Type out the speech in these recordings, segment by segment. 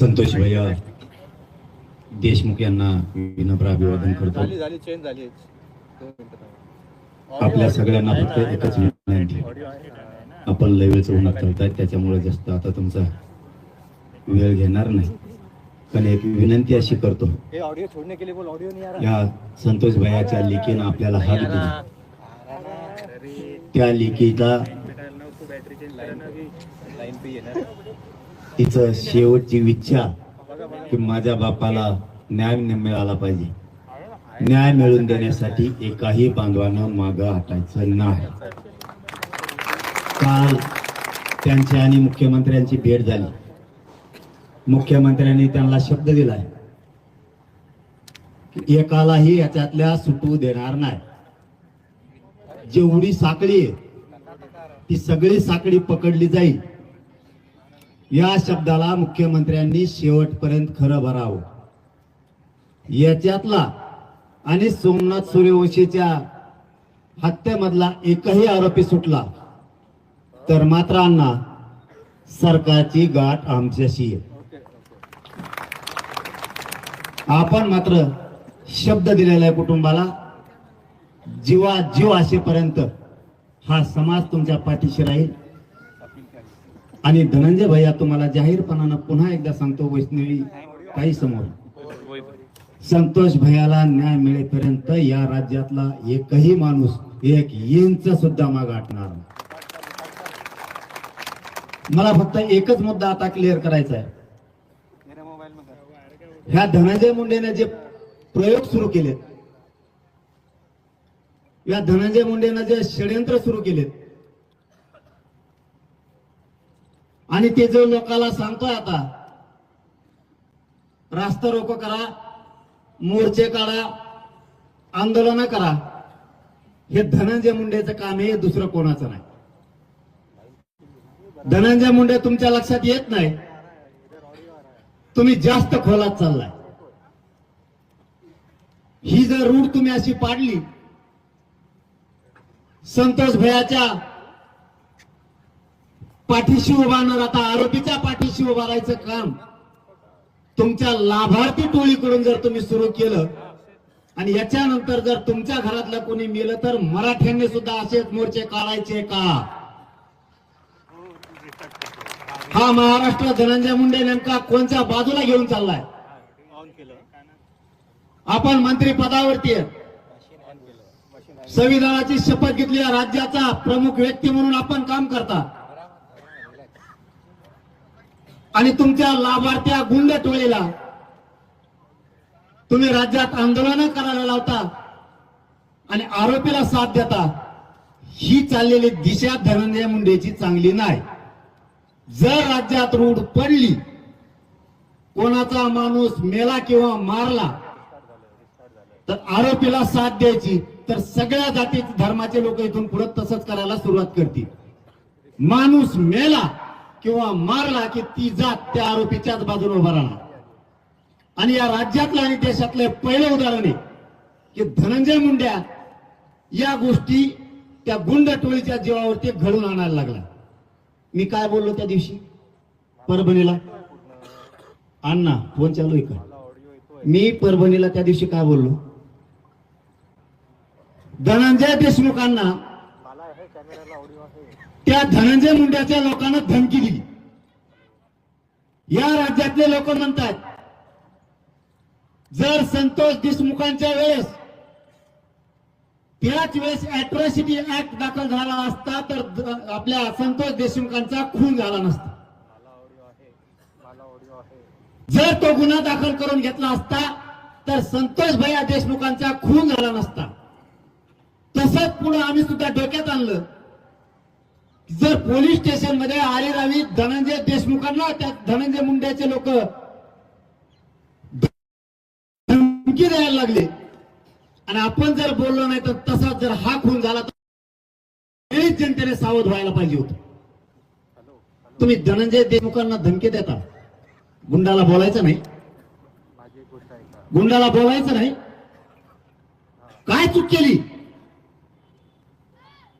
संतोष भैया देशमुख यांना विनम्र अभिवादन करतो. आपल्या सगळ्यांना फक्त एकच विनंती आपण लय वेळचं उन्हात करताय त्याच्यामुळे जास्त आता तुमचा वेळ घेणार नाही. पण एक विनंती अशी करतो. हे ऑडियो छोड़ने के लिए बोल ऑडियो नहीं आ रहा या संतोष भैयाच्या लेखीनं आपल्याला हात दिला. त्या लेखीचा लाइन पे ना तिचं शेवटची इच्छा की माझ्या बापाला न्याय मिळाला पाहिजे. न्याय मिळवून देण्यासाठी एकाही बांधवानं मागं हटायचं नाही. काल त्यांची आणि मुख्यमंत्र्यांची भेट झाली. मुख्यमंत्र्यांनी त्यांना शब्द दिलाय. एकालाही याच्यातल्या सुटू देणार नाही. जेवढी साखळी आहे ती सगळी साखळी पकडली जाईल. या शब्दाला मुख्यमंत्र्यांनी शेवटपर्यंत खरं भरावं. याच्यातला आणि सोमनाथ सूर्यवंशीच्या हत्येमधला एकही आरोपी सुटला तर मात्र अण्णा सरकारची गाठ आमच्याशी आहे. आपण मात्र शब्द दिलेला आहे कुटुंबाला जीवा जीव असेपर्यंत हा समाज तुमच्या पाठीशी राहील. आणि धनंजय भैया तुम्हाला जाहीरपणानं पुन्हा एकदा सांगतो वैष्णवी काही समोर. संतोष भैयाला न्याय मिळेपर्यंत या राज्यातला एकही माणूस एक इंच सुद्धा माग आटणार मला फक्त एकच मुद्दा आता क्लिअर करायचा आहे. ह्या धनंजय मुंडेने जे प्रयोग सुरू केलेत या धनंजय मुंडेनं जे षडयंत्र सुरू केलेत आणि ते जो लोकाला सांगतोय आता रास्ता रोको करा मोर्चे काढा आंदोलन करा हे धनंजय मुंडेचं काम आहे दुसरं कोणाचं नाही. धनंजय मुंडे तुमच्या लक्षात येत नाही. तुम्ही जास्त खोलात चाललाय. ही जर रूढ तुम्ही अशी पाडली संतोष भयाच्या पाठीशी उभा न राहता आरोपीच्या पाठीशी उभा राहायचं काम. तुमच्या लाभार्थी टोळीकडून जर तुम्ही सुरू केलं आणि याच्यानंतर जर तुमच्या घरातलं कोणी मेलं तर मराठ्यांनी सुद्धा असेच मोर्चे काढायचे का? हा महाराष्ट्र धनंजय मुंडे नेमका कोणत्या बाजूला घेऊन चाललाय? आपण मंत्री पदावरती संविधानाची शपथ घेतली राज्याचा प्रमुख व्यक्ती म्हणून आपण काम करता. आणि तुमच्या लाभार्थ्या गुंड टोळीला तुम्ही राज्यात आंदोलन करायला लावता आणि आरोपीला साथ देता ही चाललेली दिशा धनंजय मुंडेची चांगली नाही. जर राज्यात रूढ पडली कोणाचा माणूस मेला किंवा मारला तर आरोपीला साथ द्यायची तर सगळ्या जाती धर्माचे लोक इथून पुढे तसंच करायला सुरुवात करतील. माणूस मेला किंवा मारला की ती जात त्या आरोपीच्याच बाजूने उभा राहणार. आणि या राज्यातलं आणि देशातलं पहिलं उदाहरण आहे की धनंजय मुंड्या या गोष्टी त्या गुंड टोळीच्या जीवावरती घडून आणायला लागला. मी काय बोललो त्या दिवशी? परभणीला. अण्णा फोन चालू आहे का? मी परभणीला त्या दिवशी काय बोललो? धनंजय देशमुखांना त्या धनंजय मुंड्याच्या लोकांना धमकी दिली. या राज्यातले लोक म्हणतात जर संतोष देशमुखांच्या वेळेस त्याच वेळेस अॅट्रॉसिटी ऍक्ट दाखल झाला असता तर आपल्या संतोष देशमुखांचा खून झाला नसता. जर तो गुन्हा दाखल करून घेतला असता तर संतोष भैया देशमुखांचा खून झाला नसता. तसंच पुढे आम्ही सुद्धा डोक्यात आणलं जर पोलीस स्टेशनमध्ये आरे रावी धनंजय देशमुखांना त्या धनंजय मुंड्याचे लोक धमकी द्यायला लागले. आणि आपण जर बोललो नाही तर तसाच जर हा खून झाला तर वेळीच जनतेने सावध व्हायला पाहिजे होत. तुम्ही धनंजय देशमुखांना धमकी देता. गुंडाला बोलायचं नाही. गुंडाला बोलायचं नाही. काय चूक केली?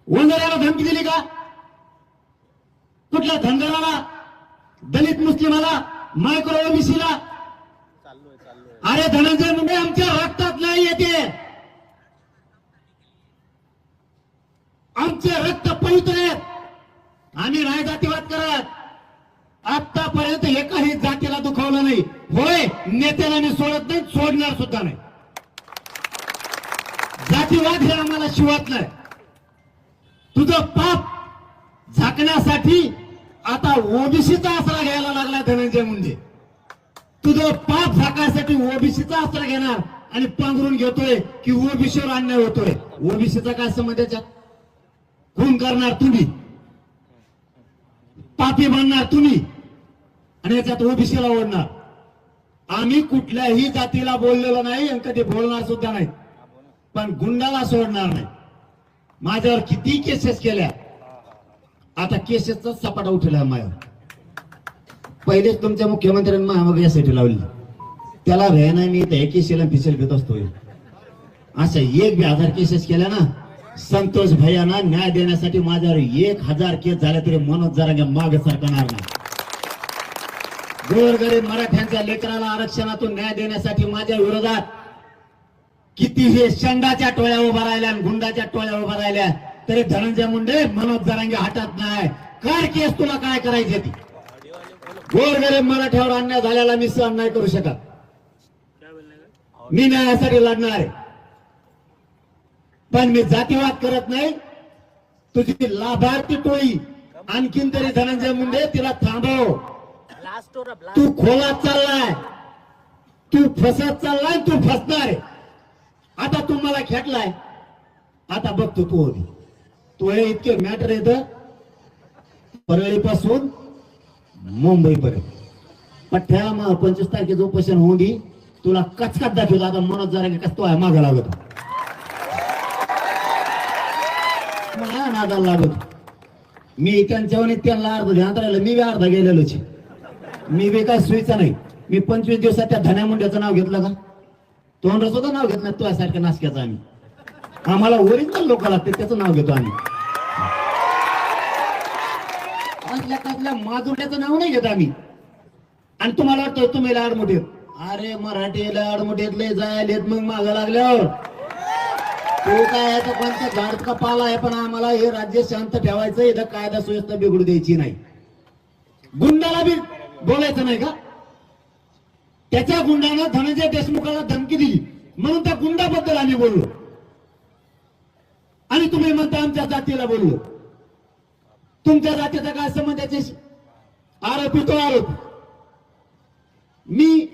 वंजाऱ्याला धमकी दिली का? कुठल्या धनगराला दलित मुस्लिमाला मायक्रो ओबीसीला? अरे धनंजय मुंडे आमच्या रक्तात नाही येते. आमचे रक्त पवित्र आहेत. आम्ही नाही जातीवाद करत. आतापर्यंत एकाही जातीला दुखावलं नाही. होय नेत्याला मी सोडत नाही सोडणार सुद्धा नाही. जातीवाद हे आम्हाला शिवत नाही. तुझं पाप झाकण्यासाठी आता ओबीसीचा आसरा घ्यायला लागला धनंजय मुंडे. तुझं पाप झाकायसाठी ओबीसीचा आसरा घेणार आणि पांघरून घेतोय की ओबीसीवर अन्याय होतोय. ओबीसीचा काय संबंध त्याच्यात खून करणार तुम्ही. पापी बनणार तुम्ही. आणि याच्यात ओबीसीला ओढणार. आम्ही कुठल्याही जातीला बोललेलो नाही आणि कधी बोलणार सुद्धा नाही. पण गुंडाला सोडणार नाही. माझ्यावर किती केसेस केल्या? आता केसेसचा सपाटा उठला मायावर पहिलेच तुमच्या मुख्यमंत्र्यांनी महामाग यासाठी लावली. त्याला भय नाही मी त्या केसेला पिसेल घेत असतोय. अशा एक बी हजार केसेस केल्या ना संतोष भैयाना न्याय देण्यासाठी माझ्यावर एक हजार केस झाल्या तरी मनोज जरा माग सरकणार नाही. गोरगरीब मराठ्यांच्या लेकराला आरक्षणातून न्याय देण्यासाठी माझ्या विरोधात किती हे शंडाच्या टोळ्या उभा राहिल्या आणि गुंडाच्या टोळ्या उभा राहिल्या तरी धनंजय मुंडे मनोज जरांगे हटत नाही. काय केस तुला काय करायची ती? गोरगरीब मराठ्यावर अन्याय झाल्याला मी सहन नाही करू शकत. मी न्यायासाठी लढणार आहे. पण मी जातीवाद करत नाही. तुझी लाभार्थी टोळी आणखीन तरी धनंजय मुंडे तिला थांबव. तू खोलात चाललाय. तू फसत चाललाय तू फसणार आता तू मला खेटलाय. आता बघतो तू होती. तुळे हे इतके मॅटर येत परळीपासून मुंबईपर्यंत. पठ्ठ्या मग पंचवीस तारखेचं उपोषण होऊन दे. तुला कचकात दाखवतो. आता मनोज जरा कस तो आहे माझा लागत. मला नादाला लागत. मी त्यांच्यावर त्यांना अर्ध ध्यान राहिलं मी बी अर्धा गेलेलोच मी बी काय सुईचा नाही. मी पंचवीस दिवसात त्या धन्या मुंड्याचं नाव घेतलं का? तोंड सुद्धा नाव घेतलं नाही तुझ्यासारख्या नासक्याचं आम्ही. आम्हाला ओरिजिनल लोक लागते त्याचं नाव घेतो आम्ही. आपल्या कसल्या माजुट्याचं नाव नाही घेत आम्ही. आणि तुम्हाला वाटतं तुम्ही लाड मोठे अरे मराठी लाड मोठेत लय जायलेत मग माग लागल्यावर. तो काय आहे कोणत्या झाड का पाला आहे पण आम्हाला हे राज्य शांत ठेवायचं इथं कायदा सुव्यवस्था बिघडू द्यायची नाही. गुंडाला बी बोलायचं नाही का? त्याच्या गुंडानं धनंजय देशमुखाला धमकी दिली. म्हणून त्या गुंडाबद्दल आम्ही बोललो. आणि तुम्ही म्हणता आमच्या जातीला बोललो. तुमच्या जातीचा काय संबंध त्याच्याशी आरोपी तो आरोप. मी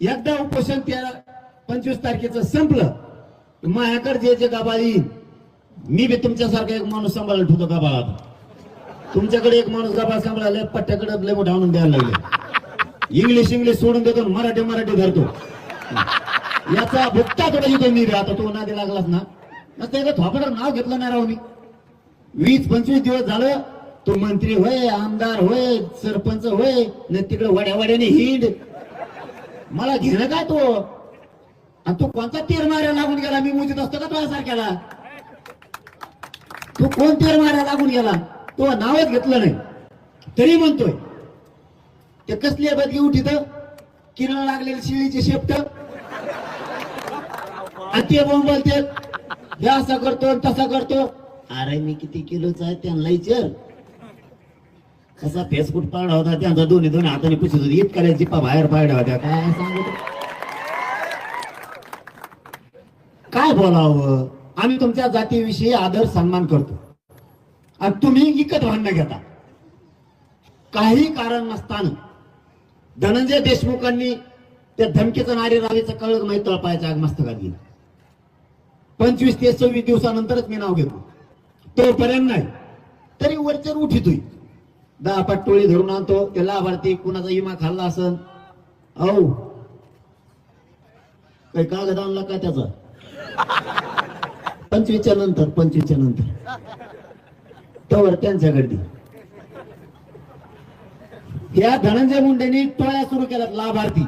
एकदा उपोषण त्या पंचवीस तारखेचं संपलं. माझ्याकडे जे जे गाबा येईल मी बी तुमच्यासारखा एक माणूस सांभाळत होतो गाबा तुमच्याकडे एक माणूस गाबा सांभाळायला पट्ट्याकडे लय मोठा आणून द्यायला लागले. इंग्लिश इंग्लिश सोडून देतो आणि मराठी मराठी धरतो. याचा भुक्ता थोडा येतो मी आता तो नादी लागलाच ना. नसतं एकदा थोपडं नाव घेतलं नाही राव मी. वीस पंचवीस दिवस झालं तो मंत्री होय आमदार होय सरपंच होय न तिकडे वड्यावड्याने हिंड. मला घेणं काय तो? आणि तू कोणता तीर मारायला लागून गेला? मी मोजीत असतो का तुझ्या सारख्याला तू कोण तीर मारायला लागून गेला? तो नावच घेतलं नाही. तरी म्हणतोय ते कसली बदली उठित? किरण लागलेली शिळीचे शेपट. आणि ते बोंबलते हे असं करतो आणि तसा करतो. अरे मी किती किलोचा आहे त्यांना विचार. कसा फेसबुक पाडा होता त्यांचा दोन्ही दोन्ही हाताने पुसत होती इतका जिप्पा बाहेर पाडा होत्या काय सांगू? काय बोलावं? आम्ही तुमच्या जातीविषयी आदर सन्मान करतो. आणि तुम्ही इकत भांडणं घेता. काही कारण नसताना धनंजय देशमुखांनी त्या धमकीचं नारी रावीचं कळक माहीत तळपायच्या आग मस्तकात गेलं. पंचवीस ते सव्वीस दिवसानंतरच मी नाव घेतो तोपर्यंत नाही. तरी वरचर उठितोय. दहा पाट टोळी धरून आणतो. ते लाभार्थी कुणाचा इमा खाल्ला असन? औ. काही कागद आणला का त्याचा? पंचवीसच्या नंतर पंचवीसच्या नंतर. तोवर त्यांच्याकडे या धनंजय मुंडेंनी टोळ्या सुरू केल्यात लाभार्थी.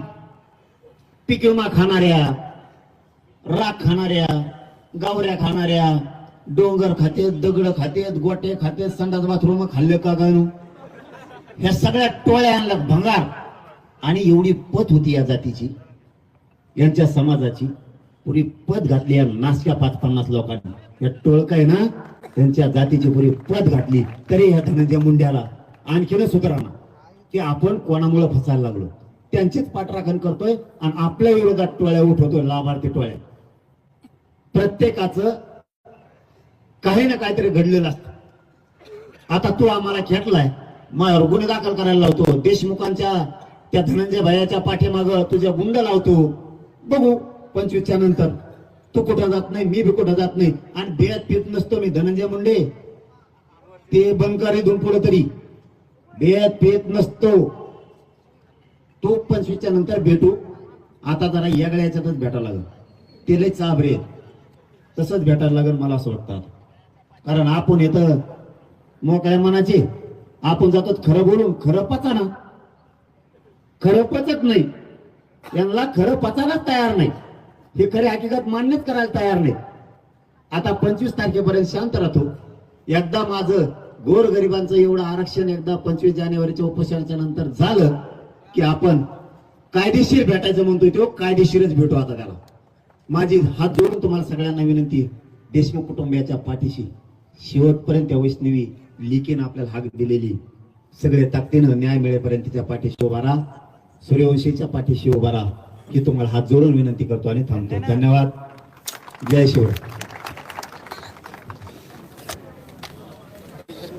पीक विमा खाणाऱ्या राख खाणाऱ्या गावऱ्या खाणाऱ्या डोंगर खातेत दगड खातेत गोटे खातेत संडास बाथरूम खाल्ले का गाणू? ह्या सगळ्या टोळ्या आणल्या भंगार. आणि एवढी पत होती या जातीची यांच्या समाजाची. पुरी पद घातली या नासक्या पाच पन्नास लोकांनी. या टोळका आहे ना त्यांच्या जातीची पुरी पद घातली. तरी या धनंजय मुंड्याला आणखीनच सुधारणा. की आपण कोणामुळे फसायला लागलो? त्यांचीच पाठराखण करतोय आणि आपल्या विरोधात टोळ्या उठवतोय लाभार्थी टोळ्या. प्रत्येकाचं काही ना काहीतरी घडलेलं असतं. आता तू आम्हाला खेटलाय माझ्यावर गुन्हे दाखल करायला लावतो देशमुखांच्या त्या धनंजय भयाच्या पाठीमाग तुझ्या गुंड लावतो. बघू पंचवीसच्या नंतर. तू कुठं जात नाही मी बी कुठं जात नाही. आणि बेत पित नसतो मी धनंजय मुंडे. ते बनकर इथून पुढे तरी. बेत पित नसतो. तो पंचवीसच्या नंतर भेटू. आता जरा येगळ्या याच्यातच भेटावं लागेल. ते लय चाबरे तसंच भेटायला लागेल मला असं वाटतं कारण आपण येतं मोकळ्या मनाचे आपण जातो खरं बोलून खरं पचाना. खरं पचत नाही. यांना खरं पचायलाच तयार नाही. हे खरे हकीकत मान्यच करायला तयार नाही. आता पंचवीस तारखेपर्यंत शांत राहतो. एकदा माझं गोरगरिबांचं एवढं आरक्षण एकदा पंचवीस जानेवारीच्या उपोषणाच्या नंतर झालं की आपण कायदेशीर भेटायचं म्हणतोय तो कायदेशीरच भेटू आता त्याला. माझी हात जोडून तुम्हाला सगळ्यांना विनंती देशमुख कुटुंबियाच्या पाठीशी. शेवटपर्यंत त्या वैष्णवी लिकेन आपल्याला हाक दिलेली. सगळे ताकदीनं न्याय मिळेपर्यंत तिच्या पाठीशी उभा राहा. सूर्यवंशीच्या पाठीशी उभा राहा. ही तुम्हाला हात जोडून विनंती करतो आणि थांबतो. धन्यवाद. जय शिव